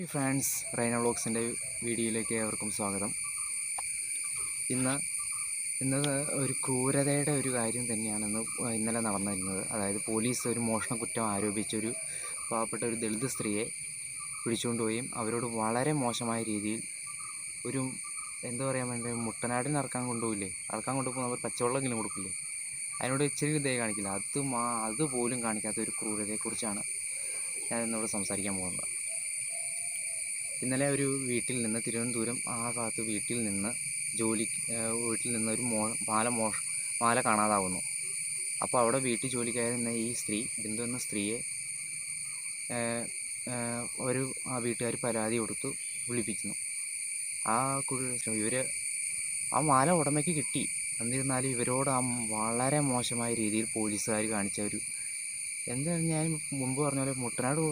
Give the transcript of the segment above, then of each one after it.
Hi friends Rhine വ്ളോഗ്സിന്റെ വീഡിയോയിലേക്ക് ഏവർക്കും സ്വാഗതം. ഇന്ന് ഇന്ന് ഒരു ക്രൂരതയുടെ ഒരു കാര്യം തന്നെയാണ് ഇന്ന് ഇന്നലെ നടന്നിരുന്നത്. അതായത് പോലീസ് ഒരു മോഷണ കുറ്റം ആരോപിച്ചൊരു പാവപ്പെട്ട ഒരു ദളിത് സ്ത്രീയെ പിടിച്ചുകൊണ്ടുപോയും അവരോട് വളരെ മോശമായ രീതിയിൽ ഒരു എന്താ പറയാൻ വേണ്ടി മുട്ടനാടിന് ഇറക്കാൻ കൊണ്ടുപോയില്ലേ? ഇറക്കാൻ കൊണ്ടുപോകുമ്പോൾ അവർ പച്ചവെള്ളമെങ്കിലും കൊടുക്കില്ലേ? അതിനോട് ഇച്ചിരി ഇതേ കാണിക്കില്ല. അത് അതുപോലും കാണിക്കാത്ത ഒരു ക്രൂരതയെക്കുറിച്ചാണ് ഞാൻ ഇന്നിവിടെ സംസാരിക്കാൻ പോകുന്നത്. ഇന്നലെ ഒരു വീട്ടിൽ നിന്ന് തിരുവനന്തപുരം ആ ഭാഗത്ത് വീട്ടിൽ നിന്ന് ജോലി വീട്ടിൽ നിന്ന് ഒരു മോ മാല മോഷ മാല കാണാതാവുന്നു. അപ്പോൾ അവിടെ വീട്ടിൽ ജോലിക്കായിരുന്ന ഈ സ്ത്രീ ബിന്ദു എന്ന സ്ത്രീയെ ഒരു ആ വീട്ടുകാർ പരാതി കൊടുത്തു വിളിപ്പിക്കുന്നു. ആ ഇവർ ആ മാല ഉടമയ്ക്ക് കിട്ടി. എന്നിരുന്നാലും ഇവരോട് ആ വളരെ മോശമായ രീതിയിൽ പോലീസുകാർ കാണിച്ച ഒരു എന്താ ഞാൻ മുമ്പ് പറഞ്ഞ പോലെ മുട്ടനാട്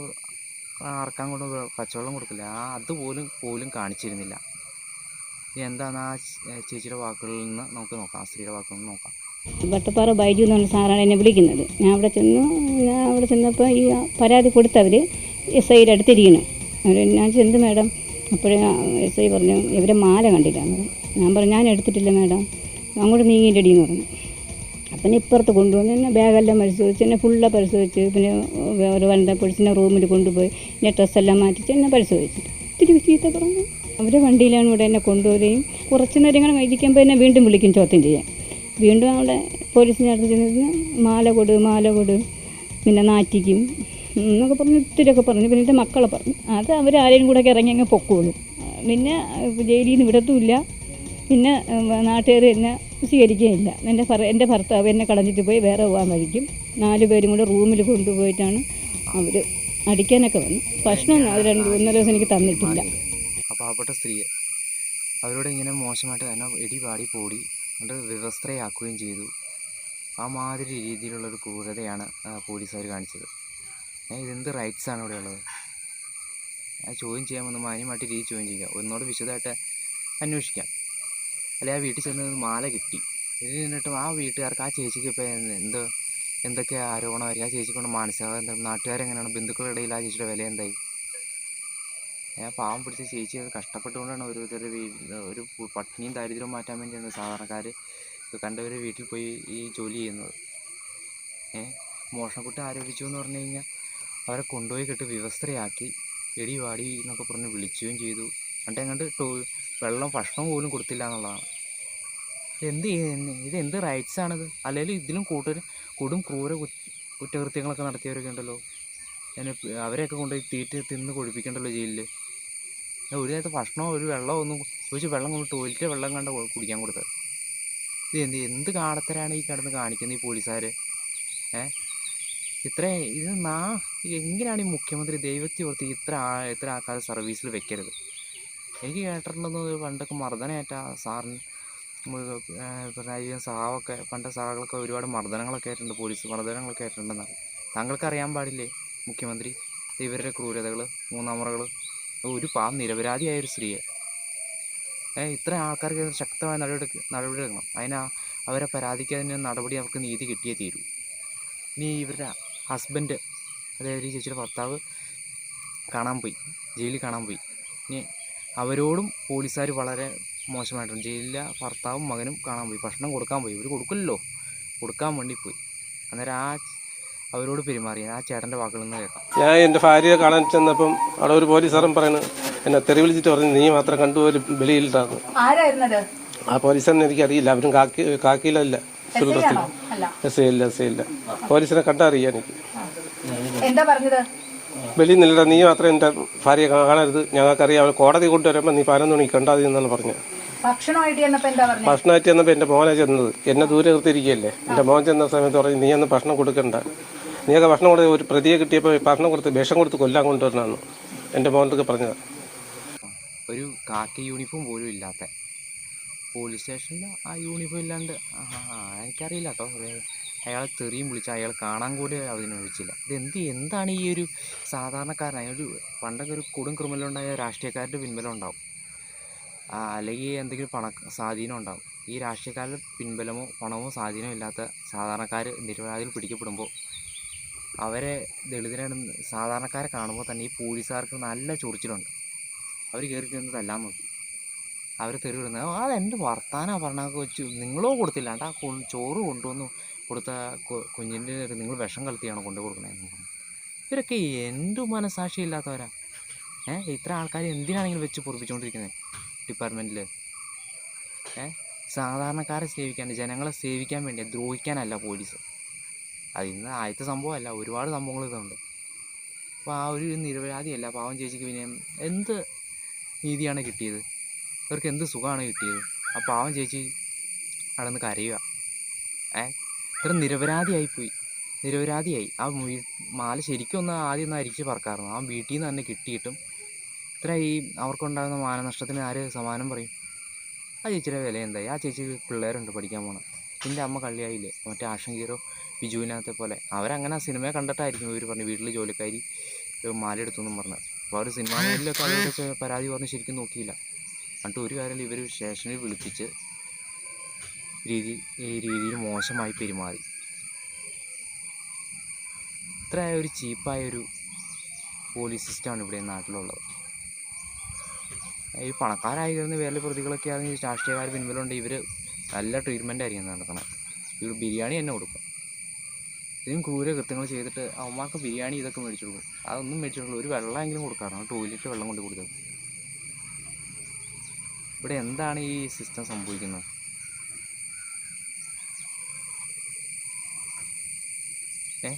അറക്കാൻ കൊണ്ട് പച്ചവെള്ളം കൊടുക്കില്ല. ആ അതുപോലും പോലും കാണിച്ചിരുന്നില്ല. ഇനി എന്താണ് ആ ചേച്ചിയുടെ വാക്കുകളിൽ നിന്ന് നമുക്ക് നോക്കാം. ആ സ്ത്രീയുടെ വാക്കുകളിൽ നിന്ന് നോക്കാം. വട്ടപ്പാറ ബൈജു എന്ന് പറഞ്ഞ സാറാണ് എന്നെ വിളിക്കുന്നത്. ഞാൻ അവിടെ ചെന്നു ഞാൻ അവിടെ ചെന്നപ്പോൾ ഈ പരാതി കൊടുത്തവർ എസ് ഐയുടെ അടുത്തിരിക്കണം അവർ ഞാൻ ചെന്ന് മാഡം? അപ്പോഴേ എസ് ഐ പറഞ്ഞു ഇവരെ മാല കണ്ടില്ല. ഞാൻ പറഞ്ഞു ഞാൻ എടുത്തിട്ടില്ല മാഡം. അങ്ങോട്ട് നീങ്ങിയിട്ടടി എന്ന് പറഞ്ഞു. അപ്പം ഇപ്പുറത്ത് കൊണ്ടുവന്ന് എന്നെ ബാഗെല്ലാം പരിശോധിച്ച് എന്നെ ഫുള്ള് പരിശോധിച്ച് പിന്നെ ഒരു വനിതാ പോലീസിനെ റൂമിൽ കൊണ്ടുപോയി എന്നെ ഡ്രസ്സെല്ലാം മാറ്റിച്ച് എന്നെ പരിശോധിച്ചു. ഇത്തിരി ചീത്ത പറഞ്ഞു. അവരെ വണ്ടിയിലാണ് ഇവിടെ എന്നെ കൊണ്ടുപോവുകയും കുറച്ച് നേരം ഇങ്ങനെ ഇരിക്കുമ്പോൾ എന്നെ വീണ്ടും വിളിക്കും ചോദ്യം ചെയ്യാൻ. വീണ്ടും അവിടെ പോലീസിന്റെ അടുത്ത് ചെന്നിരുന്ന് മാല കൊടു മാല കൊടു പിന്നെ നാറ്റിക്കും എന്നൊക്കെ പറഞ്ഞ് ഒത്തിരിയൊക്കെ പറഞ്ഞു. പിന്നെ എന്റെ മക്കളെ പറഞ്ഞു. അത് അവരാരെയും കൂടെ ഒക്കെ ഇറങ്ങി അങ്ങ് പൊക്കോളും. പിന്നെ ജയിലിൽ നിന്ന് വിടത്തുമില്ല. പിന്നെ നാട്ടുകാർ എന്നെ സ്വീകരിക്കുകയില്ല. എന്റെ ഭർ എന്റെ ഭർത്താവ് എന്നെ കളഞ്ഞിട്ട് പോയി വേറെ പോകാൻ വഴിക്കും. നാല് പേരും കൂടെ റൂമിൽ കൊണ്ടുപോയിട്ടാണ് അവർ അടിക്കാനൊക്കെ വന്നു. ഭക്ഷണം രണ്ട് ഒന്നര ദിവസം എനിക്ക് തന്നിട്ടില്ല. പാവപ്പെട്ട സ്ത്രീയെ. അവരോട് ഇങ്ങനെ മോശമായിട്ട് തന്നെ ഇടി പാടി പോടി അത് വ്യവസ്ഥയാക്കുകയും ചെയ്തു. ആ മാതിരി രീതിയിലുള്ളൊരു ക്രൂരതയാണ് പോലീസുകാർ കാണിച്ചത്. ഇതെന്ത് റൈറ്റ്സ് ആണ് ഇവിടെ ഉള്ളത്? ചോദ്യം ചെയ്യാൻ വന്ന്. മാന്യമായിട്ട് രീതി ചോദ്യം ചെയ്യാം. ഒന്നോട് വിശദമായിട്ട് അന്വേഷിക്കാം. അല്ലെ ആ വീട്ടിൽ ചെന്ന് മാല കിട്ടി. ഇത് നിന്നിട്ടും ആ വീട്ടുകാർക്ക് ആ ചേച്ചിക്ക് ഇപ്പോൾ എന്ത് എന്തൊക്കെ ആരോപണമായിരിക്കും ആ ചേച്ചിക്ക് കൊണ്ട് മാനസികാവസ്ഥ എന്താ? നാട്ടുകാരെങ്ങനെയാണ്? ബന്ധുക്കളുടെ ഇടയിൽ ആ ചേച്ചിയുടെ വില എന്തായി? ഞാൻ പാവം പിടിച്ച ചേച്ചി കഷ്ടപ്പെട്ടുകൊണ്ടാണ് ഓരോരുത്തരുടെ ഒരു പട്ടിണിയും ദാരിദ്ര്യവും മാറ്റാൻ വേണ്ടിയാണ് സാധാരണക്കാർ കണ്ടവർ വീട്ടിൽ പോയി ഈ ജോലി ചെയ്യുന്നത്. ഏ മോഷണക്കുട്ടി ആരോപിച്ചു എന്ന് പറഞ്ഞു കഴിഞ്ഞാൽ അവരെ കൊണ്ടുപോയി കെട്ട് വ്യവസ്ഥയാക്കി എടി വാടി എന്നൊക്കെ പറഞ്ഞ് വിളിക്കുകയും ചെയ്തു. എന്നിട്ട് എങ്ങോട്ട് ടോ വെള്ളം ഭക്ഷണം പോലും കൊടുത്തില്ല എന്നുള്ളതാണ്. എന്ത് ഇത് എന്ത് റൈറ്റ്സ് ആണിത്? അല്ലെങ്കിൽ ഇതിലും കൂടുതൽ കൊടും ക്രൂര കുറ്റകൃത്യങ്ങളൊക്കെ നടത്തിയവരൊക്കെ ഉണ്ടല്ലോ. ഞാൻ അവരെയൊക്കെ കൊണ്ടുപോയി തീറ്റ തിന്ന് കൊഴിപ്പിക്കണ്ടല്ലോ ജയിലിൽ ഒരു നേരത്തെ ഭക്ഷണമോ ഒരു വെള്ളമോ ഒന്നും ചോദിച്ച് വെള്ളം കൊണ്ട് ടോയ്ലറ്റ് വെള്ളം കണ്ട കുടിക്കാൻ കൊടുത്തത്. ഇത് എന്ത് എന്ത് കാടത്തരാണ് ഈ കിടന്ന് കാണിക്കുന്നത് ഈ പോലീസുകാർ ഏ? ഇത്ര ഇത് നാ എങ്ങനെയാണ് ഈ മുഖ്യമന്ത്രി ദൈവത്തെ ഓർത്ത് ഇത്ര ഇത്ര ആൾക്കാർ സർവീസിൽ വെക്കരുത്? എനിക്ക് കേട്ടിട്ടുണ്ടെന്ന് പണ്ടൊക്കെ മർദ്ദനമേറ്റ സാറിന് പിണറായിയും സാവൊക്കെ പണ്ട് സാറുകളൊക്കെ ഒരുപാട് മർദ്ദനങ്ങളൊക്കെ ആയിട്ടുണ്ട് പോലീസ് മർദ്ദനങ്ങളൊക്കെ ആയിട്ടുണ്ടെന്നാണ് താങ്കൾക്ക് അറിയാൻ പാടില്ലേ? മുഖ്യമന്ത്രി ഇവരുടെ ക്രൂരതകൾ മൂന്നാമറകൾ ഒരു പാ നിരപരാധിയായ ഒരു സ്ത്രീയെ. ഏ ഇത്ര ആൾക്കാർക്ക് ശക്തമായ നടപടി നടപടി എടുക്കണം. അതിന് അവരെ പരാതിക്ക് അതിന് നടപടി അവർക്ക് നീതി കിട്ടിയേ തീരൂ. ഇനി ഇവരുടെ ഹസ്ബൻഡ് അതായത് ഈ ചേച്ചിയുടെ ഭർത്താവ് കാണാൻ പോയി ജയിലിൽ കാണാൻ പോയി. ഇനി അവരോടും പോലീസുകാർ വളരെ മോശമായിട്ടുണ്ട്. ജയിലിലെ ഭർത്താവും മകനും കാണാൻ പോയി. ഭക്ഷണം കൊടുക്കാൻ പോയി. ഇവർ കൊടുക്കില്ലല്ലോ. കൊടുക്കാൻ വേണ്ടി പോയി. അന്നേരം ആ അവരോട് പെരുമാറി. ആ ചേട്ടന്റെ വാക്കുകളിൽ നിന്ന് കേൾക്കാം. ഞാൻ എന്റെ ഭാര്യയെ കാണാൻ ചെന്നപ്പം അവിടെ ഒരു പോലീസുകാരൻ പറയുന്നത് എന്നെ തെറി വിളിച്ചിട്ട് പറഞ്ഞു നീ മാത്രം കണ്ടുപോയി വെളിയിലിട്ടാന്ന്. ആരായിരുന്നത്? ആ പോലീസുകാരനെ എനിക്കറിയില്ല. അവരും കാക്കി കാക്കിയിലല്ല സുഹൃത്തിൽ അല്ല. എസ് ഐ ഇല്ല എസ് ഐ ഇല്ല പോലീസിനെ കണ്ടറിയാം എനിക്ക്. എന്താ പറഞ്ഞത്? വെളിയിൽ നിന്നില്ല. നീ മാത്രം എന്റെ ഭാര്യയെ കാണരുത്. ഞങ്ങൾക്കറിയാം അവൾ കോടതി കൊണ്ടുവരുമ്പോൾ നീ പതിനൊന്ന് മണിക്ക് കണ്ടാതി എന്നാണ് പറഞ്ഞത്. ഭക്ഷണമായിട്ട് ചെന്നപ്പോ എന്താ പറഞ്ഞത് ഭക്ഷണമായിട്ട് ചെന്നപ്പോൾ എന്റെ മോനെ ചെന്നത്. എന്നെ ദൂരെ നിർത്തിയിരിക്കുകയല്ലേ? എന്റെ മോൻ ചെന്ന സമയത്ത് പറഞ്ഞു നീ അന്ന് ഭക്ഷണം കൊടുക്കണ്ട. നീയൊക്കെ ഭക്ഷണം കൊടുത്ത് ഒരു പ്രതിയെ കിട്ടിയപ്പോൾ ഭക്ഷണം കൊടുത്ത് വിഷം കൊടുത്ത് കൊല്ലാൻ കൊണ്ടുവരണമെന്ന് എന്റെ മോനൊക്കെ പറഞ്ഞത്. ഒരു കാക്കി യൂണിഫോം പോലും ഇല്ലാത്ത. പോലീസ് സ്റ്റേഷനിൽ ആ യൂണിഫോം ഇല്ലാണ്ട് എനിക്കറിയില്ല കേട്ടോ അയാളെ തെറിയും വിളിച്ച് അയാൾ കാണാൻ കൂടി ഇത് ഇതെന്ത് എന്താണ് ഈ ഒരു സാധാരണക്കാരൻ? അയാൾ പണ്ടൊക്കെ ഒരു കൊടും ക്രിമിനലുണ്ടായ രാഷ്ട്രീയക്കാരുടെ പിൻബലം ഉണ്ടാവും. അല്ലെങ്കിൽ എന്തെങ്കിലും പണ സ്വാധീനം ഉണ്ടാവും. ഈ രാഷ്ട്രീയക്കാരുടെ പിൻബലമോ പണമോ സ്വാധീനമോ ഇല്ലാത്ത സാധാരണക്കാർ നിരപരാധികൾ പിടിക്കപ്പെടുമ്പോൾ അവരെ ദളിതരാണ് സാധാരണക്കാരെ കാണുമ്പോൾ തന്നെ ഈ പോലീസുകാർക്ക് നല്ല ചൊറിച്ചിലുണ്ട്. അവർ കയറി ചെന്ന് തല്ലാൻ നോക്കി. അവർ തെറി വിടുന്നത് അതെന്റെ വർത്താനാണ് പറഞ്ഞാൽ പറഞ്ഞ കൊച്ചു നിങ്ങളോ കൊടുത്തില്ലാണ്ട് ആ ചോറ് കൊണ്ടുവന്ന്. കൊടുത്ത കുഞ്ഞിന്റെ നിങ്ങൾ വിഷം കലർത്തിയാണ് കൊണ്ടു കൊടുക്കണതെന്ന് പറഞ്ഞു. ഇവരൊക്കെ എന്തു മനസാക്ഷി ഇല്ലാത്തവരാ ഏഹ് ഇത്ര ആൾക്കാർ എന്തിനാണെങ്കിലും വെച്ച് പൊറിപ്പിച്ചുകൊണ്ടിരിക്കുന്നത് ഡിപ്പാർട്ട്മെന്റിൽ ഏഹ് സാധാരണക്കാരെ സേവിക്കാൻ ജനങ്ങളെ സേവിക്കാൻ വേണ്ടി ദ്രോഹിക്കാനല്ല പോലീസ്. അത് ഇന്ന് ആദ്യത്തെ സംഭവമല്ല ഒരുപാട് സംഭവങ്ങൾ ഇതുണ്ട്. അപ്പോൾ ആ ഒരു നിരപരാധിയല്ല പാവം ചേച്ചിക്ക് പിന്നെ എന്ത് നീതിയാണ് കിട്ടിയത്? ഇവർക്ക് എന്ത് സുഖമാണ് കിട്ടിയത്? ആ പാവം ചേച്ചി അവിടെ നിന്ന് കരയുക. ഏ ഇത്ര നിരപരാധിയായിപ്പോയി. നിരപരാധിയായി. ആ മാല ശരിക്കും ഒന്ന് ആദ്യം ഒന്ന് അരിച്ച് പറക്കാറുണ്ട് ആ വീട്ടിൽ നിന്ന് തന്നെ കിട്ടിയിട്ടും ഇത്ര ഈ അവർക്കുണ്ടാകുന്ന മാനനഷ്ടത്തിന് ആര് സമാനം പറയും? ആ ചേച്ചിയുടെ വില എന്തായി? ആ ചേച്ചിക്ക് പിള്ളേരുണ്ട് പഠിക്കാൻ പോകണം എന്റെ അമ്മ കള്ളിയായില്ലേ? മറ്റേ ആഷൻ ഹീറോ ബിജുവിനകത്തെ പോലെ. അവരങ്ങനെ ആ സിനിമയെ കണ്ടിട്ടായിരിക്കും ഇവർ പറഞ്ഞു വീട്ടിൽ ജോലിക്കാരി മാല എടുത്തു പറഞ്ഞു. അപ്പോൾ അവർ സിനിമാ മേഖലയിലൊക്കെ അവരുടെ പരാതി പറഞ്ഞ് ശരിക്കും നോക്കിയില്ല. എന്നിട്ട് ഒരു കാര്യം ഇവർ സ്റ്റേഷനിൽ വിളിപ്പിച്ച് രീതി രീതിയിൽ മോശമായി പെരുമാറി. ഇത്രയായ ഒരു ചീപ്പായ ഒരു പോലീസ് സിസ്റ്റമാണ് ഇവിടെ നാട്ടിലുള്ളത്. ഈ പണക്കാരായി കയറുന്ന വേറെ പ്രതികളൊക്കെ ആണെങ്കിൽ രാഷ്ട്രീയക്കാർ പിൻവലുണ്ട് ഇവർ നല്ല ട്രീറ്റ്മെന്റ് ആയിരിക്കും നടക്കണം. ഇവർ ബിരിയാണി തന്നെ കൊടുക്കും. ഇതിനും ക്രൂര കൃത്യങ്ങൾ ചെയ്തിട്ട് അവന്മാർക്ക് ബിരിയാണി ഇതൊക്കെ മേടിച്ചു കൊടുക്കും. അതൊന്നും മേടിച്ചു കൊടുക്കില്ല. ഒരു വെള്ളമെങ്കിലും കൊടുക്കാറാണ് ടോയ്ലറ്റ് വെള്ളം കൊണ്ട് കൊടുത്തത്. ഇവിടെ എന്താണ് ഈ സിസ്റ്റം സംഭവിക്കുന്നത് ഏ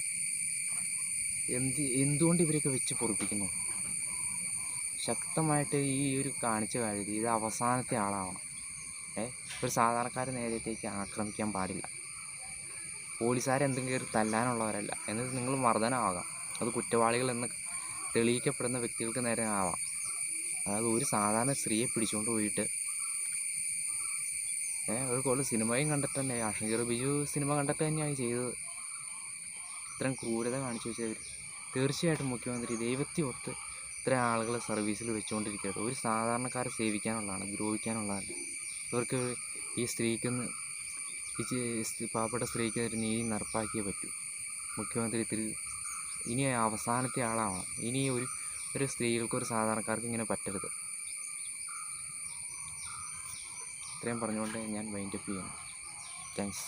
എന്ത് എന്തുകൊണ്ട് ഇവരൊക്കെ വെച്ച് പൊറിപ്പിക്കുന്നു? ശക്തമായിട്ട് ഈ ഒരു കാണിച്ച കാര്യത്തിൽ ഇത് അവസാനത്തെ ആളാവണം. ഏ ഒരു സാധാരണക്കാർ നേരത്തേക്ക് ആക്രമിക്കാൻ പാടില്ല. പോലീസുകാരെന്തും കയറി തല്ലാനുള്ളവരല്ല. എന്നിട്ട് നിങ്ങൾ മർദ്ദനമാകാം അത് കുറ്റവാളികൾ എന്ന് തെളിയിക്കപ്പെടുന്ന വ്യക്തികൾക്ക് നേരെ ആവാം. അതായത് ഒരു സാധാരണ സ്ത്രീയെ പിടിച്ചുകൊണ്ട് പോയിട്ട് ഏ ഒരു കൊള്ളു സിനിമയും കണ്ടിട്ട് തന്നെ ആഷങ്കർ ബിജു സിനിമ കണ്ടിട്ട് തന്നെയാണ് ചെയ്തത്. ഇത്രയും ക്രൂരത കാണിച്ചു വെച്ചവർ തീർച്ചയായിട്ടും മുഖ്യമന്ത്രി ദൈവത്തെ ഒത്ത് ഇത്രയും ആളുകളെ സർവീസിൽ വെച്ചുകൊണ്ടിരിക്കുക ഒരു സാധാരണക്കാരെ സേവിക്കാനുള്ളതാണ് ദ്രോഹിക്കാനുള്ളതല്ല. ഇവർക്ക് ഈ സ്ത്രീക്കൊന്ന് ഈ പാവപ്പെട്ട സ്ത്രീക്ക് ഒരു നീതി നടപ്പാക്കിയേ പറ്റൂ. മുഖ്യമന്ത്രി ഇതിൽ ഇനി അവസാനത്തെ ആളാവണം. ഇനി ഒരു ഒരു സ്ത്രീകൾക്ക് ഒരു സാധാരണക്കാർക്ക് ഇങ്ങനെ പറ്റരുത്. ഇത്രയും പറഞ്ഞുകൊണ്ട് ഞാൻ വൈൻഡപ്പ് ചെയ്യുന്നു. താങ്ക്സ്